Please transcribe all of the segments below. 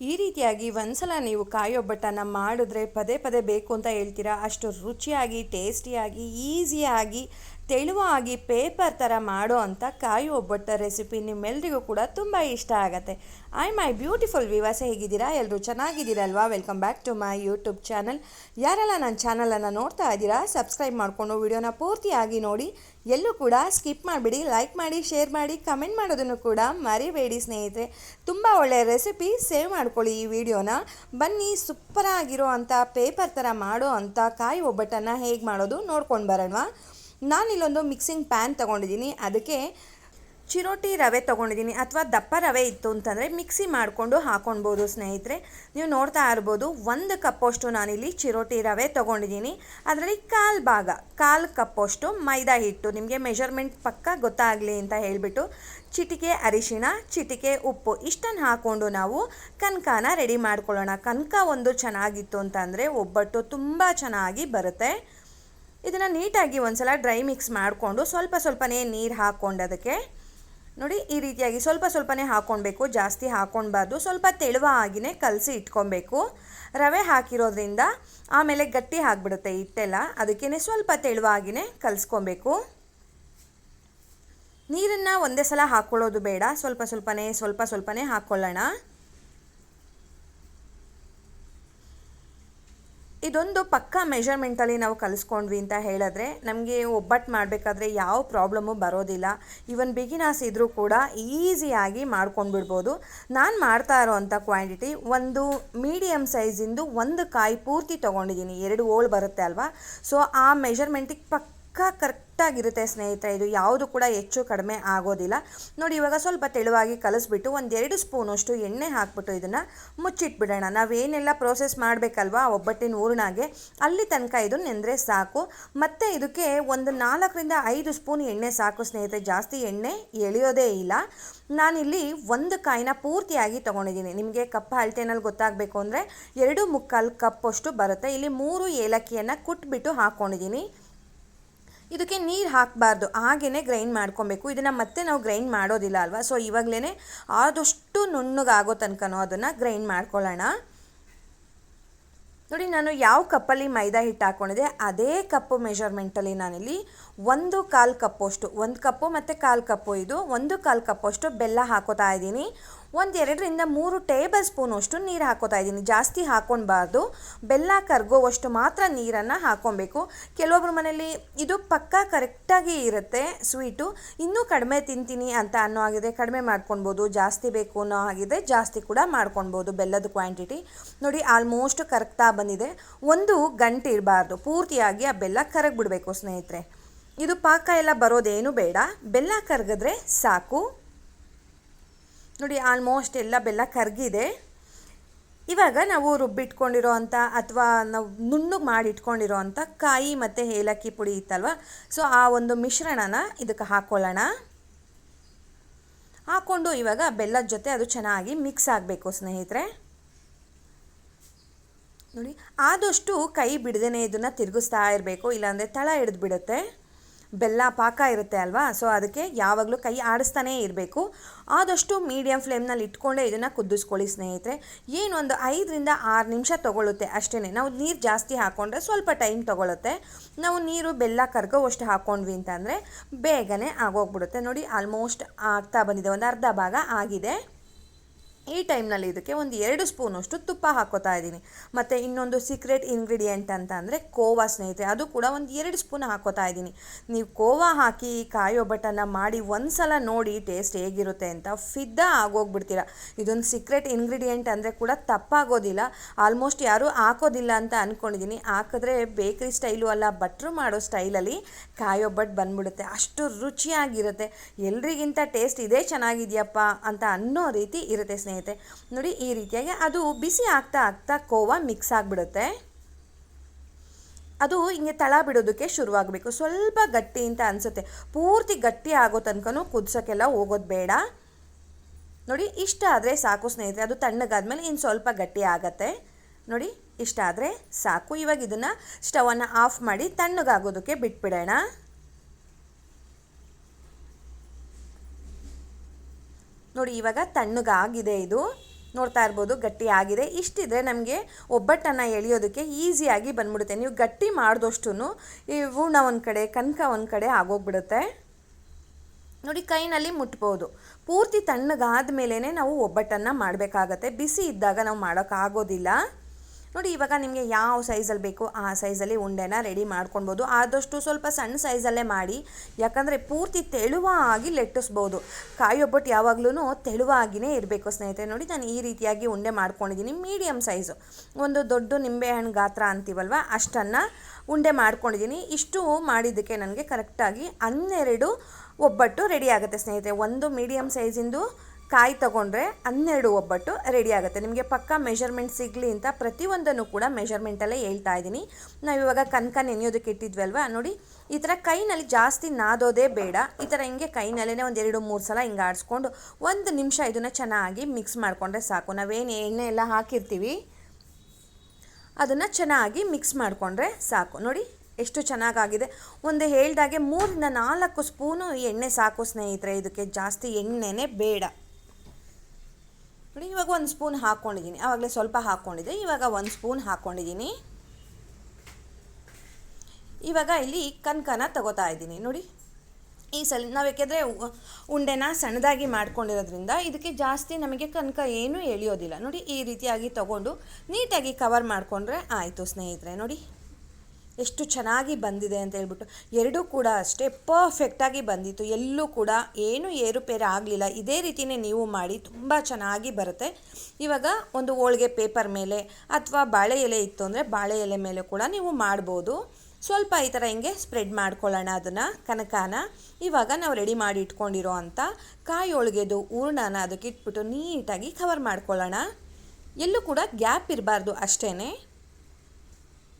ಈ ರೀತಿಯಾಗಿ ಒಂದ್ಸಲ ನೀವು ಕಾಯಿ ಮಾಡಿದ್ರೆ ಪದೇ ಪದೇ ಬೇಕು ಅಂತ ಹೇಳ್ತೀರಾ? ಅಷ್ಟು ರುಚಿಯಾಗಿ ಟೇಸ್ಟಿಯಾಗಿ ಈಸಿಯಾಗಿ ತೆಳುವಾಗಿ ಪೇಪರ್ ಥರ ಮಾಡೋ ಅಂಥ ಕಾಯಿ ಒಬ್ಬಟ್ಟ ರೆಸಿಪಿ ನಿಮ್ಮೆಲ್ರಿಗೂ ಕೂಡ ತುಂಬ ಇಷ್ಟ ಆಗುತ್ತೆ. ಐ ಮೈ ಬ್ಯೂಟಿಫುಲ್ ವಿವಾಸ ಹೇಗಿದ್ದೀರಾ? ಎಲ್ಲರೂ ಚೆನ್ನಾಗಿದ್ದೀರಲ್ವಾ? Welcome back to my YouTube channel ಯಾರೆಲ್ಲ ನನ್ನ ಚಾನಲನ್ನು ನೋಡ್ತಾ ಇದ್ದೀರಾ ಸಬ್ಸ್ಕ್ರೈಬ್ ಮಾಡಿಕೊಂಡು ವಿಡಿಯೋನ ಪೂರ್ತಿಯಾಗಿ ನೋಡಿ. ಎಲ್ಲೂ ಕೂಡ ಸ್ಕಿಪ್ ಮಾಡಿಬಿಡಿ ಲೈಕ್ ಮಾಡಿ ಶೇರ್ ಮಾಡಿ ಕಮೆಂಟ್ ಮಾಡೋದನ್ನು ಕೂಡ ಮರಿಬೇಡಿ ಸ್ನೇಹಿತರೆ. ತುಂಬ ಒಳ್ಳೆಯ ರೆಸಿಪಿ ಸೇವ್ ಮಾಡ್ಕೊಳ್ಳಿ ಈ ವಿಡಿಯೋನ. ಬನ್ನಿ ಸೂಪರಾಗಿರೋ ಅಂಥ ಪೇಪರ್ ಥರ ಮಾಡೋ ಅಂಥ ಕಾಯಿ ಒಬ್ಬಟ್ಟನ್ನು ಹೇಗೆ ಮಾಡೋದು ನೋಡ್ಕೊಂಡು ಬರೋಣ. ನಾನಿಲ್ಲೊಂದು ಮಿಕ್ಸಿಂಗ್ ಪ್ಯಾನ್ ತೊಗೊಂಡಿದ್ದೀನಿ. ಅದಕ್ಕೆ ಚಿರೋಟಿ ರವೆ ತೊಗೊಂಡಿದ್ದೀನಿ. ಅಥವಾ ದಪ್ಪ ರವೆ ಇತ್ತು ಅಂತಂದರೆ ಮಿಕ್ಸಿ ಮಾಡಿಕೊಂಡು ಹಾಕೊಳ್ಬೋದು ಸ್ನೇಹಿತರೆ. ನೀವು ನೋಡ್ತಾ ಇರ್ಬೋದು, ಒಂದು ಕಪ್ಪಷ್ಟು ನಾನಿಲ್ಲಿ ಚಿರೋಟಿ ರವೆ ತೊಗೊಂಡಿದ್ದೀನಿ. ಅದರಲ್ಲಿ ಕಾಲು ಭಾಗ, ಕಾಲು ಕಪ್ಪಷ್ಟು ಮೈದಾ ಹಿಟ್ಟು. ನಿಮಗೆ ಮೆಷರ್ಮೆಂಟ್ ಪಕ್ಕ ಗೊತ್ತಾಗಲಿ ಅಂತ ಹೇಳಿಬಿಟ್ಟು, ಚಿಟಿಕೆ ಅರಿಶಿಣ, ಚಿಟಿಕೆ ಉಪ್ಪು ಇಷ್ಟನ್ನು ಹಾಕ್ಕೊಂಡು ನಾವು ಕನಕನ ರೆಡಿ ಮಾಡ್ಕೊಳ್ಳೋಣ. ಕನಕ ಒಂದು ಚೆನ್ನಾಗಿತ್ತು ಅಂತಂದರೆ ಒಬ್ಬಟ್ಟು ತುಂಬ ಚೆನ್ನಾಗಿ ಬರುತ್ತೆ. ಇದನ್ನು ನೀಟಾಗಿ ಒಂದ್ಸಲ ಡ್ರೈ ಮಿಕ್ಸ್ ಮಾಡಿಕೊಂಡು ಸ್ವಲ್ಪ ಸ್ವಲ್ಪನೇ ನೀರು ಹಾಕ್ಕೊಂಡು ಅದಕ್ಕೆ ನೋಡಿ ಈ ರೀತಿಯಾಗಿ ಸ್ವಲ್ಪ ಸ್ವಲ್ಪನೇ ಹಾಕ್ಕೊಳ್ಬೇಕು ಜಾಸ್ತಿ ಹಾಕ್ಕೊಳ್ಬಾರ್ದು ಸ್ವಲ್ಪ ತೆಳುವಾಗಿನೇ ಕಲಸಿ ಇಟ್ಕೊಬೇಕು ರವೆ ಹಾಕಿರೋದ್ರಿಂದ ಆಮೇಲೆ ಗಟ್ಟಿ ಆಗಿಬಿಡುತ್ತೆ ಹಿಟ್ಟೆಲ್ಲ. ಅದಕ್ಕೇ ಸ್ವಲ್ಪ ತೆಳುವಾಗಿನೇ ಕಲಿಸ್ಕೊಬೇಕು ನೀರನ್ನು ಒಂದೇ ಸಲ ಹಾಕ್ಕೊಳ್ಳೋದು ಬೇಡ. ಸ್ವಲ್ಪ ಸ್ವಲ್ಪನೇ ಸ್ವಲ್ಪ ಸ್ವಲ್ಪನೇ ಹಾಕ್ಕೊಳ್ಳೋಣ. ಇದೊಂದು ಪಕ್ಕ ಮೆಷರ್ಮೆಂಟಲ್ಲಿ ನಾವು ಕಲಿಸ್ಕೊಂಡ್ವಿ ಅಂತ ಹೇಳಿದ್ರೆ ನಮಗೆ ಒಬ್ಬಟ್ಟು ಮಾಡಬೇಕಾದ್ರೆ ಯಾವ ಪ್ರಾಬ್ಲಮ್ಮು ಬರೋದಿಲ್ಲ. ಇವನ್ ಬಿಗಿನರ್ಸ್ ಇದ್ದರೂ ಕೂಡ ಈಸಿಯಾಗಿ ಮಾಡ್ಕೊಂಡ್ಬಿಡ್ಬೋದು. ನಾನು ಮಾಡ್ತಾ ಇರೋವಂಥ ಕ್ವಾಂಟಿಟಿ ಒಂದು ಮೀಡಿಯಮ್ ಸೈಜಿಂದು ಒಂದು ಕಾಯಿ ಪೂರ್ತಿ ತೊಗೊಂಡಿದ್ದೀನಿ. ಎರಡು ಓಳು ಬರುತ್ತೆ ಅಲ್ವಾ? ಸೊ ಆ ಮೆಷರ್ಮೆಂಟಿಗೆ ಪಕ್ಕ ಕರೆಕ್ಟಾಗಿರುತ್ತೆ ಸ್ನೇಹಿತರೆ, ಇದು ಯಾವುದು ಕೂಡ ಹೆಚ್ಚು ಕಡಿಮೆ ಆಗೋದಿಲ್ಲ. ನೋಡಿ, ಇವಾಗ ಸ್ವಲ್ಪ ತೆಳುವಾಗಿ ಕಲಿಸ್ಬಿಟ್ಟು ಒಂದೆರಡು ಸ್ಪೂನಷ್ಟು ಎಣ್ಣೆ ಹಾಕ್ಬಿಟ್ಟು ಇದನ್ನು ಮುಚ್ಚಿಟ್ಬಿಡೋಣ. ನಾವೇನೆಲ್ಲ ಪ್ರೋಸೆಸ್ ಮಾಡಬೇಕಲ್ವಾ ಒಬ್ಬಟ್ಟಿನ ಹೂರ್ಣಾಗೆ ಅಲ್ಲಿ ತನಕ ಇದು ನೆಂದರೆ ಸಾಕು. ಮತ್ತು ಇದಕ್ಕೆ ಒಂದು ನಾಲ್ಕರಿಂದ ಐದು ಸ್ಪೂನ್ ಎಣ್ಣೆ ಸಾಕು ಸ್ನೇಹಿತರೆ, ಜಾಸ್ತಿ ಎಣ್ಣೆ ಎಳೆಯೋದೇ ಇಲ್ಲ. ನಾನಿಲ್ಲಿ ಒಂದು ಕಾಯಿನ ಪೂರ್ತಿಯಾಗಿ ತೊಗೊಂಡಿದ್ದೀನಿ. ನಿಮಗೆ ಕಪ್ ಅಳತೆನಲ್ಲಿ ಗೊತ್ತಾಗಬೇಕು ಅಂದರೆ ಎರಡು ಮುಕ್ಕಾಲು ಕಪ್ಪಷ್ಟು ಬರುತ್ತೆ. ಇಲ್ಲಿ ಮೂರು ಏಲಕ್ಕಿಯನ್ನು ಕುಟ್ಬಿಟ್ಟು ಹಾಕ್ಕೊಂಡಿದ್ದೀನಿ ಇದಕ್ಕೆ ನೀರು ಹಾಕಬಾರ್ದು ಹಾಗೇ ಗ್ರೈಂಡ್ ಮಾಡ್ಕೊಬೇಕು. ಇದನ್ನು ಮತ್ತೆ ನಾವು ಗ್ರೈಂಡ್ ಮಾಡೋದಿಲ್ಲ ಅಲ್ವಾ? ಸೊ ಇವಾಗಲೇ ಆದಷ್ಟು ನುಣ್ಣಗಾಗೋ ತನಕನೂ ಅದನ್ನು ಗ್ರೈಂಡ್ ಮಾಡ್ಕೊಳ್ಳೋಣ. ನೋಡಿ, ನಾನು ಯಾವ ಕಪ್ಪಲ್ಲಿ ಮೈದಾ ಹಿಟ್ಟು ಹಾಕ್ಕೊಂಡಿದ್ದೆ ಅದೇ ಕಪ್ಪು ಮೆಷರ್ಮೆಂಟಲ್ಲಿ ನಾನಿಲ್ಲಿ ಒಂದು ಕಾಲು ಕಪ್ಪಷ್ಟು ಒಂದು ಕಪ್ಪು ಮತ್ತು ಕಾಲು ಕಪ್ಪು ಇದು, ಒಂದು ಕಾಲು ಕಪ್ಪಷ್ಟು ಬೆಲ್ಲ ಹಾಕೋತಾ ಇದ್ದೀನಿ. ಒಂದು ಎರಡರಿಂದ ಮೂರು ಟೇಬಲ್ ಸ್ಪೂನಷ್ಟು ನೀರು ಹಾಕೋತಾ ಇದ್ದೀನಿ. ಜಾಸ್ತಿ ಹಾಕೊಳ್ಬಾರ್ದು ಬೆಲ್ಲ ಕರ್ಗೋವಷ್ಟು ಮಾತ್ರ ನೀರನ್ನು ಹಾಕ್ಕೊಬೇಕು ಕೆಲವೊಬ್ರ ಮನೇಲಿ ಇದು ಪಕ್ಕ ಕರೆಕ್ಟಾಗಿ ಇರುತ್ತೆ ಸ್ವೀಟು ಇನ್ನೂ ಕಡಿಮೆ ತಿಂತೀನಿ ಅಂತ ಅನ್ನೋ ಆಗಿದೆ ಕಡಿಮೆ ಮಾಡ್ಕೊಳ್ಬೋದು ಜಾಸ್ತಿ ಬೇಕು ಅನ್ನೋ ಆಗಿದೆ ಜಾಸ್ತಿ ಕೂಡ ಮಾಡ್ಕೊಳ್ಬೋದು ಬೆಲ್ಲದ ಕ್ವಾಂಟಿಟಿ ನೋಡಿ ಆಲ್ಮೋಸ್ಟ್ ಕರಗ್ತಾ ಬಂದಿದೆ. ಒಂದು ಗಂಟೆ ಇರಬಾರ್ದು. ಪೂರ್ತಿಯಾಗಿ ಆ ಬೆಲ್ಲ ಕರಗಿಬಿಡ್ಬೇಕು ಸ್ನೇಹಿತರೆ. ಇದು ಪಾಕ ಎಲ್ಲ ಬರೋದೇನು ಬೇಡ. ಬೆಲ್ಲ ಕರಗಿದ್ರೆ ಸಾಕು. ನೋಡಿ ಆಲ್ಮೋಸ್ಟ್ ಎಲ್ಲ ಬೆಲ್ಲ ಕರಗಿದೆ. ಇವಾಗ ನಾವು ರುಬ್ಬಿಟ್ಕೊಂಡಿರೋ ಅಂಥ ಅಥವಾ ನಾವು ನುಣ್ಣಗೆ ಮಾಡಿ ಇಟ್ಕೊಂಡಿರೋ ಅಂಥ ಕಾಯಿ ಮತ್ತು ಏಲಕ್ಕಿ ಪುಡಿ ಇತ್ತಲ್ವ? ಸೊ ಆ ಒಂದು ಮಿಶ್ರಣನ ಇದಕ್ಕೆ ಹಾಕ್ಕೊಳ್ಳೋಣ ಹಾಕ್ಕೊಂಡು ಇವಾಗ ಬೆಲ್ಲದ ಜೊತೆ ಅದು ಚೆನ್ನಾಗಿ ಮಿಕ್ಸ್ ಆಗಬೇಕು ಸ್ನೇಹಿತರೆ. ನೋಡಿ, ಆದಷ್ಟು ಕೈ ಬಿಡದೇ ಇದನ್ನು ತಿರುಗಿಸ್ತಾ ಇರಬೇಕು, ಇಲ್ಲಾಂದರೆ ತಳ ಹಿಡಿದು ಬಿಡುತ್ತೆ. ಬೆಲ್ಲ ಪಾಕ ಇರುತ್ತೆ ಅಲ್ವಾ? ಸೊ ಅದಕ್ಕೆ ಯಾವಾಗಲೂ ಕೈ ಆಡಿಸ್ತಾನೇ ಇರಬೇಕು. ಆದಷ್ಟು ಮೀಡಿಯಮ್ ಫ್ಲೇಮ್ನಲ್ಲಿ ಇಟ್ಕೊಂಡೇ ಇದನ್ನು ಕುದಿಸ್ಕೊಳ್ಳಿ ಸ್ನೇಹಿತರೆ. ಏನೊಂದು ಐದರಿಂದ ಆರು ನಿಮಿಷ ತೊಗೊಳುತ್ತೆ ಅಷ್ಟೇ ನಾವು ನೀರು ಜಾಸ್ತಿ ಹಾಕ್ಕೊಂಡ್ರೆ ಸ್ವಲ್ಪ ಟೈಮ್ ತೊಗೊಳುತ್ತೆ. ನಾವು ನೀರು, ಬೆಲ್ಲ ಕರ್ಗೋವಷ್ಟು ಹಾಕ್ಕೊಂಡ್ವಿ ಅಂತಂದರೆ ಬೇಗನೆ ಆಗೋಗ್ಬಿಡುತ್ತೆ. ನೋಡಿ ಆಲ್ಮೋಸ್ಟ್ ಆಗ್ತಾ ಬಂದಿದೆ. ಒಂದು ಅರ್ಧ ಭಾಗ ಆಗಿದೆ. ಈ ಟೈಮ್ನಲ್ಲಿ ಇದಕ್ಕೆ ಒಂದು ಎರಡು ಸ್ಪೂನಷ್ಟು ತುಪ್ಪ ಹಾಕೋತಾ ಇದ್ದೀನಿ. ಮತ್ತು ಇನ್ನೊಂದು ಸೀಕ್ರೆಟ್ ಇಂಗ್ರೀಡಿಯೆಂಟ್ ಅಂತ ಅಂದರೆ ಕೋವಾ ಸ್ನೇಹಿತರೆ, ಅದು ಕೂಡ ಒಂದು ಎರಡು ಸ್ಪೂನ್ ಹಾಕೋತಾ ಇದ್ದೀನಿ. ನೀವು ಕೋವಾ ಹಾಕಿ ಕಾಯೋ ಬಟನ್ನ ಮಾಡಿ ಒಂದು ಸಲ ನೋಡಿ ಟೇಸ್ಟ್ ಹೇಗಿರುತ್ತೆ ಅಂತ ಫಿದ್ದ ಆಗೋಗ್ಬಿಡ್ತೀರ. ಇದೊಂದು ಸೀಕ್ರೆಟ್ ಇಂಗ್ರೀಡಿಯೆಂಟ್ ಅಂದರೆ ಕೂಡ ತಪ್ಪಾಗೋದಿಲ್ಲ. ಆಲ್ಮೋಸ್ಟ್ ಯಾರೂ ಹಾಕೋದಿಲ್ಲ ಅಂತ ಅಂದ್ಕೊಂಡಿದ್ದೀನಿ ಹಾಕಿದ್ರೆ ಬೇಕ್ರಿ ಸ್ಟೈಲು ಅಲ್ಲ ಬಟ್ರು ಮಾಡೋ ಸ್ಟೈಲಲ್ಲಿ ಕಾಯೋ ಬಟ್ ಬಂದ್ಬಿಡುತ್ತೆ. ಅಷ್ಟು ರುಚಿಯಾಗಿರುತ್ತೆ. ಎಲ್ರಿಗಿಂತ ಟೇಸ್ಟ್ ಇದೇ ಚೆನ್ನಾಗಿದೆಯಪ್ಪ ಅಂತ ಅನ್ನೋ ರೀತಿ ಇರುತ್ತೆ ಸ್ನೇಹಿತರೆ. ನೋಡಿ ಈ ರೀತಿಯಾಗಿ ಅದು ಬಿಸಿ ಆಗ್ತಾ ಆಗ್ತಾ ಕೋವಾ ಮಿಕ್ಸ್ ಆಗಿಬಿಡುತ್ತೆ. ಅದು ಹಿಂಗೆ ತಳ ಬಿಡೋದಕ್ಕೆ ಶುರುವಾಗಬೇಕು. ಸ್ವಲ್ಪ ಗಟ್ಟಿ ಅಂತ ಅನಿಸುತ್ತೆ. ಪೂರ್ತಿ ಗಟ್ಟಿ ಆಗೋ ತನಕನೂ ಕುದಿಸೋಕ್ಕೆಲ್ಲ ಹೋಗೋದು ಬೇಡ. ನೋಡಿ, ಇಷ್ಟ ಆದರೆ ಸಾಕು ಸ್ನೇಹಿತರೆ, ಅದು ತಣ್ಣಗಾದ್ಮೇಲೆ ಇನ್ನು ಸ್ವಲ್ಪ ಗಟ್ಟಿ ಆಗತ್ತೆ. ನೋಡಿ, ಇಷ್ಟ ಆದರೆ ಸಾಕು. ಇವಾಗ ಇದನ್ನು ಸ್ಟವನ್ನು ಆಫ್ ಮಾಡಿ ತಣ್ಣಗಾಗೋದಕ್ಕೆ ಬಿಟ್ಬಿಡೋಣ. ನೋಡಿ, ಇವಾಗ ತಣ್ಣಗಾಗಿದೆ ಇದು. ನೋಡ್ತಾ ಇರ್ಬೋದು, ಗಟ್ಟಿ ಆಗಿದೆ. ಇಷ್ಟಿದ್ರೆ ನಮಗೆ ಒಬ್ಬಟ್ಟನ್ನು ಎಳೆಯೋದಕ್ಕೆ ಈಸಿಯಾಗಿ ಬಂದ್ಬಿಡುತ್ತೆ. ನೀವು ಗಟ್ಟಿ ಮಾಡಿದಷ್ಟು ಈ ಹೂರ್ಣ ಒಂದು ಕಡೆ, ಕನಕ ಒಂದು ಕಡೆ ಆಗೋಗ್ಬಿಡುತ್ತೆ. ನೋಡಿ, ಕೈನಲ್ಲಿ ಮುಟ್ಬೋದು. ಪೂರ್ತಿ ತಣ್ಣಗಾದ ಮೇಲೇ ನಾವು ಒಬ್ಬಟ್ಟನ್ನು ಮಾಡಬೇಕಾಗತ್ತೆ. ಬಿಸಿ ಇದ್ದಾಗ ನಾವು ಮಾಡೋಕ್ಕಾಗೋದಿಲ್ಲ. ನೋಡಿ, ಇವಾಗ ನಿಮಗೆ ಯಾವ ಸೈಜಲ್ಲಿ ಬೇಕು ಆ ಸೈಜಲ್ಲಿ ಉಂಡೆನ ರೆಡಿ ಮಾಡ್ಕೊಳ್ಬೋದು. ಆದಷ್ಟು ಸ್ವಲ್ಪ ಸಣ್ಣ ಸೈಜಲ್ಲೇ ಮಾಡಿ, ಯಾಕಂದರೆ ಪೂರ್ತಿ ತೆಳುವಾಗಿ ಲೆಟ್ಟಿಸ್ಬೋದು. ಕಾಯಿ ಒಬ್ಬಟ್ಟು ಯಾವಾಗಲೂ ತೆಳುವಾಗಿಯೇ ಇರಬೇಕು ಸ್ನೇಹಿತರೆ. ನೋಡಿ, ನಾನು ಈ ರೀತಿಯಾಗಿ ಉಂಡೆ ಮಾಡ್ಕೊಂಡಿದ್ದೀನಿ ಮೀಡಿಯಮ್ ಸೈಜು ಒಂದು ದೊಡ್ಡ ನಿಂಬೆಹಣ್ಣು ಗಾತ್ರ ಅಂತೀವಲ್ವ, ಅಷ್ಟನ್ನು ಉಂಡೆ ಮಾಡ್ಕೊಂಡಿದ್ದೀನಿ. ಇಷ್ಟು ಮಾಡಿದ್ದಕ್ಕೆ ನನಗೆ ಕರೆಕ್ಟಾಗಿ ಹನ್ನೆರಡು ಒಬ್ಬಟ್ಟು ರೆಡಿ ಆಗುತ್ತೆ ಸ್ನೇಹಿತರೆ. ಒಂದು ಮೀಡಿಯಮ್ ಸೈಜಿಂದು ಕಾಯಿ ತಗೊಂಡ್ರೆ ಹನ್ನೆರಡು ಒಬ್ಬಟ್ಟು ರೆಡಿ ಆಗುತ್ತೆ. ನಿಮಗೆ ಪಕ್ಕ ಮೆಷರ್ಮೆಂಟ್ ಸಿಗಲಿ ಅಂತ ಪ್ರತಿಯೊಂದನ್ನು ಕೂಡ ಮೆಷರ್ಮೆಂಟಲ್ಲೇ ಹೇಳ್ತಾ ಇದ್ದೀನಿ. ನಾವು ಇವಾಗ ಕನಕ ನೆನೆಯೋದಕ್ಕೆ ಇಟ್ಟಿದ್ವಿ ಅಲ್ವಾ ನೋಡಿ, ಈ ಥರ ಕೈನಲ್ಲಿ ಜಾಸ್ತಿ ನಾದೋದೇ ಬೇಡ. ಈ ಥರ ಹಿಂಗೆ ಕೈನಲ್ಲೇ ಒಂದು ಎರಡು ಮೂರು ಸಲ ಹಿಂಗೆ ಆಡಿಸ್ಕೊಂಡು ಒಂದು ನಿಮಿಷ ಇದನ್ನು ಚೆನ್ನಾಗಿ ಮಿಕ್ಸ್ ಮಾಡಿಕೊಂಡ್ರೆ ಸಾಕು. ನಾವೇನು ಎಣ್ಣೆ ಎಲ್ಲ ಹಾಕಿರ್ತೀವಿ, ಅದನ್ನು ಚೆನ್ನಾಗಿ ಮಿಕ್ಸ್ ಮಾಡಿಕೊಂಡ್ರೆ ಸಾಕು. ನೋಡಿ, ಎಷ್ಟು ಚೆನ್ನಾಗಾಗಿದೆ. ಒಂದು ಹೇಳ್ದಾಗೆ ಮೂರಿಂದ ನಾಲ್ಕು ಸ್ಪೂನು ಎಣ್ಣೆ ಸಾಕು ಸ್ನೇಹಿತರೆ. ಇದಕ್ಕೆ ಜಾಸ್ತಿ ಎಣ್ಣೆನೇ ಬೇಡ. ನೋಡಿ ಇವಾಗ ಒಂದು ಸ್ಪೂನ್ ಹಾಕ್ಕೊಂಡಿದ್ದೀನಿ ಆವಾಗಲೇ ಸ್ವಲ್ಪ ಹಾಕ್ಕೊಂಡಿದ್ದೆ ಇವಾಗ ಒಂದು ಸ್ಪೂನ್ ಹಾಕ್ಕೊಂಡಿದ್ದೀನಿ ಇವಾಗ ಇಲ್ಲಿ ಕನ್ಕನ ತಗೋತಾ ಇದ್ದೀನಿ, ನೋಡಿ. ಈ ಸಲ ನಾವು ಯಾಕೆಂದರೆ ಉಂಡೆನ ಸಣ್ಣದಾಗಿ ಮಾಡ್ಕೊಂಡಿರೋದ್ರಿಂದ ಇದಕ್ಕೆ ಜಾಸ್ತಿ ನಮಗೆ ಕನಕ ಏನೂ ಎಳೆಯೋದಿಲ್ಲ. ನೋಡಿ, ಈ ರೀತಿಯಾಗಿ ತಗೊಂಡು ನೀಟಾಗಿ ಕವರ್ ಮಾಡಿಕೊಂಡ್ರೆ ಆಯಿತು ಸ್ನೇಹಿತರೆ, ನೋಡಿ. ಎಷ್ಟು ಚೆನ್ನಾಗಿ ಬಂದಿದೆ ಅಂತ ಹೇಳ್ಬಿಟ್ಟು ಎರಡೂ ಕೂಡ ಅಷ್ಟೇ ಪರ್ಫೆಕ್ಟಾಗಿ ಬಂದಿತ್ತು. ಎಲ್ಲೂ ಕೂಡ ಏನೂ ಏರುಪೇರು ಆಗಲಿಲ್ಲ. ಇದೇ ರೀತಿಯೇ ನೀವು ಮಾಡಿ ತುಂಬ ಚೆನ್ನಾಗಿ ಬರುತ್ತೆ. ಇವಾಗ ಒಂದು ಹೋಳಿಗೆ ಪೇಪರ್ ಮೇಲೆ ಅಥವಾ ಬಾಳೆ ಎಲೆ ಇತ್ತು ಅಂದರೆ ಬಾಳೆ ಎಲೆ ಮೇಲೆ ಕೂಡ ನೀವು ಮಾಡ್ಬೋದು. ಸ್ವಲ್ಪ ಈ ಥರ ಹಿಂಗೆ ಸ್ಪ್ರೆಡ್ ಮಾಡ್ಕೊಳ್ಳೋಣ ಅದನ್ನು, ಕನಕಾನ. ಇವಾಗ ನಾವು ರೆಡಿ ಮಾಡಿ ಇಟ್ಕೊಂಡಿರೋ ಅಂಥ ಕಾಯಿ ಹೋಳಿಗೆದು ಹೂರ್ಣನ ಅದಕ್ಕೆ ಇಟ್ಬಿಟ್ಟು ನೀಟಾಗಿ ಕವರ್ ಮಾಡ್ಕೊಳ್ಳೋಣ. ಎಲ್ಲೂ ಕೂಡ ಗ್ಯಾಪ್ ಇರಬಾರ್ದು ಅಷ್ಟೇ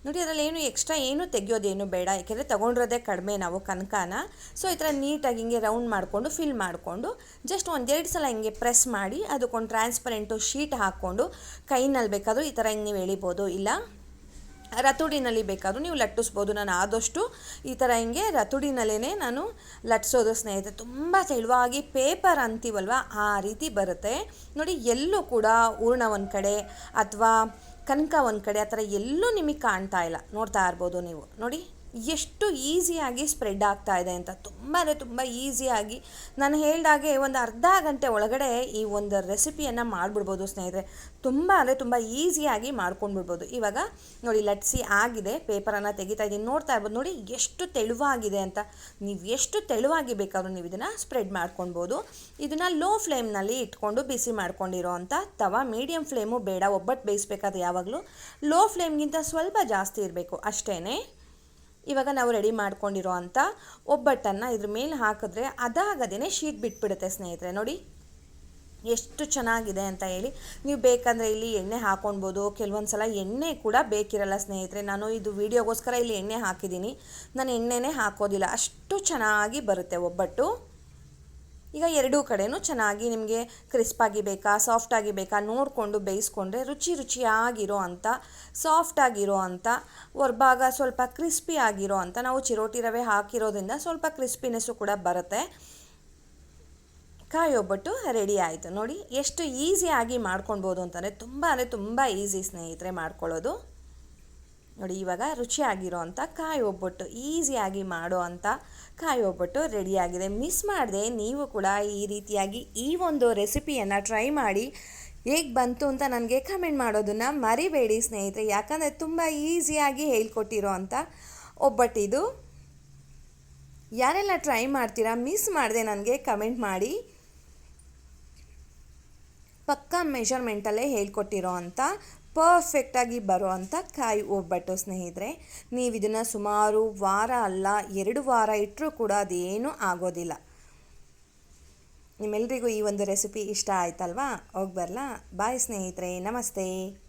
ನೋಡಿ, ಅದರಲ್ಲಿ ಏನು ಎಕ್ಸ್ಟ್ರಾ ಏನು ತೆಗಿಯೋದೇನು ಬೇಡ. ಯಾಕೆಂದರೆ ತೊಗೊಂಡಿರೋದೇ ಕಡಿಮೆ ನಾವು ಕನಕಾನ. ಸೊ ಈ ಥರ ನೀಟಾಗಿ ಹಿಂಗೆ ರೌಂಡ್ ಮಾಡಿಕೊಂಡು ಫಿಲ್ ಮಾಡಿಕೊಂಡು ಜಸ್ಟ್ ಒಂದೆರಡು ಸಲ ಹಿಂಗೆ ಪ್ರೆಸ್ ಮಾಡಿ, ಅದಕ್ಕೊಂದು ಟ್ರಾನ್ಸ್ಪರೆಂಟು ಶೀಟ್ ಹಾಕ್ಕೊಂಡು, ಕೈನಲ್ಲಿ ಬೇಕಾದರೂ ಈ ಥರ ಹಿಂಗೆ ನೀವು ಎಳಿಬೋದು. ಇಲ್ಲ, ರತುಡಿನಲ್ಲಿ ಬೇಕಾದರೂ ನೀವು ಲಟ್ಟಿಸ್ಬೋದು. ನಾನು ಆದಷ್ಟು ಈ ಥರ ಹಿಂಗೆ ರತುಡಿನಲ್ಲೇ ನಾನು ಲಟ್ಸೋದು ಸ್ನೇಹಿತರೆ. ತುಂಬ ತೆಳುವಾಗಿ ಪೇಪರ್ ಅಂತೀವಲ್ವ, ಆ ರೀತಿ ಬರುತ್ತೆ. ನೋಡಿ, ಎಲ್ಲೂ ಕೂಡ ಹೂರ್ಣ ಒಂದು ಕಡೆ ಅಥವಾ ಕನಕ ಒಂದು ಕಡೆ ಆ ಥರ ಎಲ್ಲೂ ನಿಮಗೆ ಕಾಣ್ತಾ ಇಲ್ಲ. ನೋಡ್ತಾ ಇರ್ಬೋದು ನೀವು. ನೋಡಿ. ಎಷ್ಟು ಈಸಿಯಾಗಿ ಸ್ಪ್ರೆಡ್ ಆಗ್ತಾ ಇದೆ ಅಂತ. ತುಂಬಾ ತುಂಬ ಈಸಿಯಾಗಿ. ನಾನು ಹೇಳಿದಾಗೆ ಒಂದು ಅರ್ಧ ಗಂಟೆ ಒಳಗಡೆ ಈ ಒಂದು ರೆಸಿಪಿಯನ್ನು ಮಾಡಿಬಿಡ್ಬೋದು ಸ್ನೇಹಿತರೆ. ತುಂಬ ಅಂದರೆ ತುಂಬ ಈಸಿಯಾಗಿ ಮಾಡ್ಕೊಂಡ್ಬಿಡ್ಬೋದು. ಇವಾಗ ನೋಡಿ, ಲಟ್ಸಿ ಆಗಿದೆ. ಪೇಪರನ್ನು ತೆಗಿತಾ ಇದ್ದೀನಿ. ನೋಡ್ತಾ ಇರ್ಬೋದು. ನೋಡಿ, ಎಷ್ಟು ತೆಳುವಾಗಿದೆ ಅಂತ. ನೀವು ಎಷ್ಟು ತೆಳುವಾಗಿ ಬೇಕಾದರೂ ನೀವು ಇದನ್ನು ಸ್ಪ್ರೆಡ್ ಮಾಡ್ಕೊಳ್ಬೋದು. ಇದನ್ನು ಲೋ ಫ್ಲೇಮ್ನಲ್ಲಿ ಇಟ್ಕೊಂಡು ಬಿಸಿ ಮಾಡ್ಕೊಂಡಿರೋ ಅಂಥ ತವ ಮೀಡಿಯಮ್ ಫ್ಲೇಮು ಬೇಡ. ಒಬ್ಬಟ್ಟು ಬೇಯಿಸ್ಬೇಕಾದ್ರೆ ಯಾವಾಗಲೂ ಲೋ ಫ್ಲೇಮ್ಗಿಂತ ಸ್ವಲ್ಪ ಜಾಸ್ತಿ ಇರಬೇಕು. ಅಷ್ಟೇ ಇವಾಗ ನಾವು ರೆಡಿ ಮಾಡ್ಕೊಂಡಿರೋ ಅಂಥ ಒಬ್ಬಟ್ಟನ್ನು ಇದ್ರ ಮೇಲೆ ಹಾಕಿದ್ರೆ ಅದಾಗದೇ ಶೀಟ್ ಬಿಟ್ಬಿಡುತ್ತೆ ಸ್ನೇಹಿತರೆ, ನೋಡಿ. ಎಷ್ಟು ಚೆನ್ನಾಗಿದೆ ಅಂತ ಹೇಳಿ. ನೀವು ಬೇಕಂದರೆ ಇಲ್ಲಿ ಎಣ್ಣೆ ಹಾಕೊಳ್ಬೋದು ಕೆಲವೊಂದು ಸಲ ಎಣ್ಣೆ ಕೂಡ ಬೇಕಿರಲ್ಲ ಸ್ನೇಹಿತರೆ. ನಾನು ಇದು ವೀಡಿಯೋಗೋಸ್ಕರ ಇಲ್ಲಿ ಎಣ್ಣೆ ಹಾಕಿದ್ದೀನಿ. ನಾನು ಎಣ್ಣೆನೇ ಹಾಕೋದಿಲ್ಲ. ಅಷ್ಟು ಚೆನ್ನಾಗಿ ಬರುತ್ತೆ ಒಬ್ಬಟ್ಟು. ಈಗ ಎರಡೂ ಕಡೆಯೂ ಚೆನ್ನಾಗಿ ನಿಮಗೆ ಕ್ರಿಸ್ಪಾಗಿ ಬೇಕಾ ಸಾಫ್ಟಾಗಿ ಬೇಕಾ ನೋಡಿಕೊಂಡು ಬೇಯಿಸ್ಕೊಂಡ್ರೆ ರುಚಿ ರುಚಿಯಾಗಿರೋ ಅಂಥ ಸಾಫ್ಟಾಗಿರೋ ಅಂಥ ಹೊರಭಾಗ ಸ್ವಲ್ಪ ಕ್ರಿಸ್ಪಿ ಆಗಿರೋ ಅಂತ, ನಾವು ಚಿರೋಟಿ ರವೆ ಹಾಕಿರೋದ್ರಿಂದ ಸ್ವಲ್ಪ ಕ್ರಿಸ್ಪಿನೆಸ್ಸು ಕೂಡ ಬರುತ್ತೆ. ಕಾಯಿ ಒಬ್ಬಟ್ಟು ರೆಡಿ ಆಯಿತು. ನೋಡಿ, ಎಷ್ಟು ಈಸಿಯಾಗಿ ಮಾಡ್ಕೊಳ್ಬೋದು ಅಂತಂದರೆ ತುಂಬ ಅಂದರೆ ತುಂಬ ಈಸಿ ಸ್ನೇಹಿತರೆ ಮಾಡ್ಕೊಳ್ಳೋದು. ನೋಡಿ, ಇವಾಗ ರುಚಿಯಾಗಿರೋ ಅಂಥ ಕಾಯಿ ಒಬ್ಬಟ್ಟು ಈಸಿಯಾಗಿ ಮಾಡೋ ಅಂಥ ಕಾಯಿ ಒಬ್ಬಟ್ಟು ರೆಡಿಯಾಗಿದೆ ಮಿಸ್ ಮಾಡಿದೆ, ನೀವು ಕೂಡ ಈ ರೀತಿಯಾಗಿ ಈ ಒಂದು ರೆಸಿಪಿಯನ್ನು ಟ್ರೈ ಮಾಡಿ, ಹೇಗೆ ಬಂತು ಅಂತ ನನಗೆ ಕಮೆಂಟ್ ಮಾಡೋದನ್ನು ಮರಿಬೇಡಿ ಸ್ನೇಹಿತರೆ. ಯಾಕಂದರೆ ತುಂಬ ಈಸಿಯಾಗಿ ಹೇಳ್ಕೊಟ್ಟಿರೋ ಅಂಥ ಒಬ್ಬಟ್ಟಿದು. ಯಾರೆಲ್ಲ ಟ್ರೈ ಮಾಡ್ತೀರಾ ಮಿಸ್ ಮಾಡಿದೆ ನನಗೆ ಕಮೆಂಟ್ ಮಾಡಿ. ಪಕ್ಕಾ ಮೆಷರ್ಮೆಂಟಲ್ಲೇ ಹೇಳ್ಕೊಟ್ಟಿರೋ ಅಂಥ ಪರ್ಫೆಕ್ಟಾಗಿ ಬರೋ ಅಂಥ ಕಾಯಿ ಒಬ್ಬಟ್ಟು ಸ್ನೇಹಿತರೆ. ನೀವು ಇದನ್ನು ಸುಮಾರು ವಾರ ಅಲ್ಲ, ಎರಡು ವಾರ ಇಟ್ಟರೂ ಕೂಡ ಅದೇನೂ ಆಗೋದಿಲ್ಲ. ನಿಮ್ಮೆಲ್ಲರಿಗೂ ಈ ಒಂದು ರೆಸಿಪಿ ಇಷ್ಟ ಆಯ್ತಲ್ವಾ? ಹೋಗಿ ಬರಲಾ. ಬಾಯ್ ಸ್ನೇಹಿತರೆ. ನಮಸ್ತೆ.